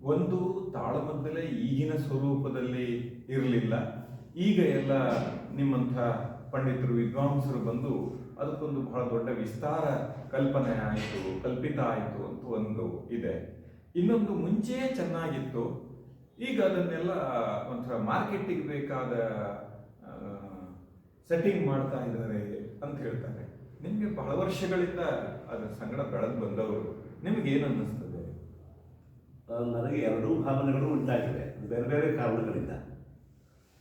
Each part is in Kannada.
ಒಂದು ತಾಳಮದ್ದಲೆ ಈಗಿನ ಸ್ವರೂಪದಲ್ಲಿ ಇರಲಿಲ್ಲ. ಈಗ ಎಲ್ಲ ನಿಮ್ಮಂಥ ಪಂಡಿತರು, ವಿದ್ವಾಂಸರು ಬಂದು ಅದಕ್ಕೊಂದು ಬಹಳ ದೊಡ್ಡ ವಿಸ್ತಾರ ಕಲ್ಪನೆ ಆಯಿತು, ಕಲ್ಪಿತ ಆಯಿತು ಅಂತ ಒಂದು ಇದೆ. ಇನ್ನೊಂದು ಮುಂಚೆ ಚೆನ್ನಾಗಿತ್ತು. ಈಗ ಅದನ್ನೆಲ್ಲ ಒಂಥರ ಮಾರ್ಕೆಟಿಗೆ ಬೇಕಾದ ಸೆಟ್ಟಿಂಗ್ ಮಾಡ್ತಾ ಇದ್ದಾರೆ ಅಂತ ಹೇಳ್ತಾರೆ. ನಿಮಗೆ ಬಹಳ ವರ್ಷಗಳಿಂದ ಅದರ ಸಂಗಡ ಬೆಳೆದು ಬಂದವರು. ನಿಮಗೆ ಏನು ಅನ್ನಿಸ್ತದೆ ನನಗೆ ಎರಡೂ ಭಾವನೆಗಳು ಉಂಟಾಗಿವೆ. ಬೇರೆ ಬೇರೆ ಕಾರಣಗಳಿಂದ.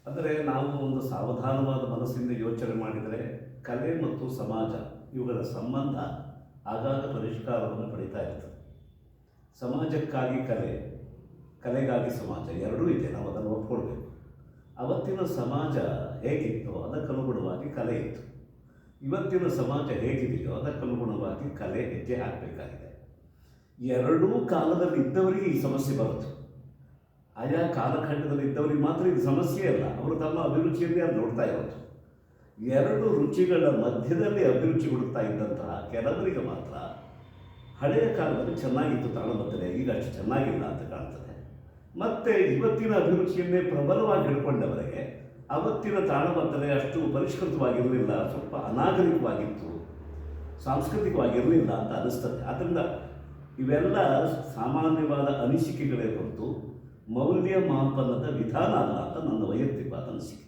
ಅಂದರೆ ನಾವು ಒಂದು ಸಾವಧಾನವಾದ ಮನಸ್ಸಿಂದ ಯೋಚನೆ ಮಾಡಿದರೆ ಕಲೆ ಮತ್ತು ಸಮಾಜ ಇವುಗಳ ಸಂಬಂಧ ಆಗಾಗ ಪರಿಷ್ಕಾರವನ್ನು ಪಡಿತಾ ಇತ್ತು ಸಮಾಜಕ್ಕಾಗಿ ಕಲೆ, ಕಲೆಗಾಗಿ ಸಮಾಜ ಎರಡೂ ಇದೆ. ನಾವು ಅದನ್ನು ಒಪ್ಕೊಳ್ಬೇಕು. ಅವತ್ತಿನ ಸಮಾಜ ಹೇಗಿತ್ತೋ ಅದಕ್ಕನುಗುಣವಾಗಿ ಕಲೆ ಇತ್ತು. ಇವತ್ತಿನ ಸಮಾಜ ಹೇಗಿದೆಯೋ ಅದಕ್ಕನುಗುಣವಾಗಿ ಕಲೆ ಹೆಜ್ಜೆ ಹಾಕಬೇಕಾಗಿದೆ. ಎರಡೂ ಕಾಲದಲ್ಲಿ ಇದ್ದವರಿಗೆ ಈ ಸಮಸ್ಯೆ ಬರುತ್ತೆ. ಆಯಾ ಕಾಲಖಂಡದಲ್ಲಿ ಇದ್ದವರಿಗೆ ಮಾತ್ರ ಇದು ಸಮಸ್ಯೆ ಅಲ್ಲ, ಅವರು ತಮ್ಮ ಅಭಿರುಚಿಯಲ್ಲಿ ಅದು ನೋಡ್ತಾ ಇರೋದು. ಎರಡು ರುಚಿಗಳ ಮಧ್ಯದಲ್ಲಿ ಅಭಿರುಚಿ ಹುಡುಕ್ತಾ ಇದ್ದಂತಹ ಕೆಲವರಿಗೆ ಮಾತ್ರ ಹಳೆಯ ಕಾಲದಲ್ಲಿ ಚೆನ್ನಾಗಿತ್ತು ತಾಳಮದ್ದಲೆ, ಈಗ ಅಷ್ಟು ಚೆನ್ನಾಗಿಲ್ಲ ಅಂತ ಕಾಣ್ತದೆ. ಮತ್ತೆ ಇವತ್ತಿನ ಅಭಿರುಚಿಯನ್ನೇ ಪ್ರಬಲವಾಗಿ ಹಿಡ್ಕೊಂಡವರಿಗೆ ಅವತ್ತಿನ ತಾಳಮದ್ದಲೆ ಅಷ್ಟು ಪರಿಷ್ಕೃತವಾಗಿರಲಿಲ್ಲ, ಸ್ವಲ್ಪ ಅನಾಗರಿಕವಾಗಿತ್ತು, ಸಾಂಸ್ಕೃತಿಕವಾಗಿರಲಿಲ್ಲ ಅಂತ ಅನಿಸ್ತದೆ. ಆದ್ದರಿಂದ ಇವೆಲ್ಲ ಸಾಮಾನ್ಯವಾದ ಅನಿಸಿಕೆಗಳೇ ಹೊರತು ಮೌಲ್ಯಮಾಪನದ ವಿಧಾನ ಅಲ್ಲ ಅಂತ ನನ್ನ ವೈಯಕ್ತಿಕವಾದ ಅನಿಸಿಕೆ.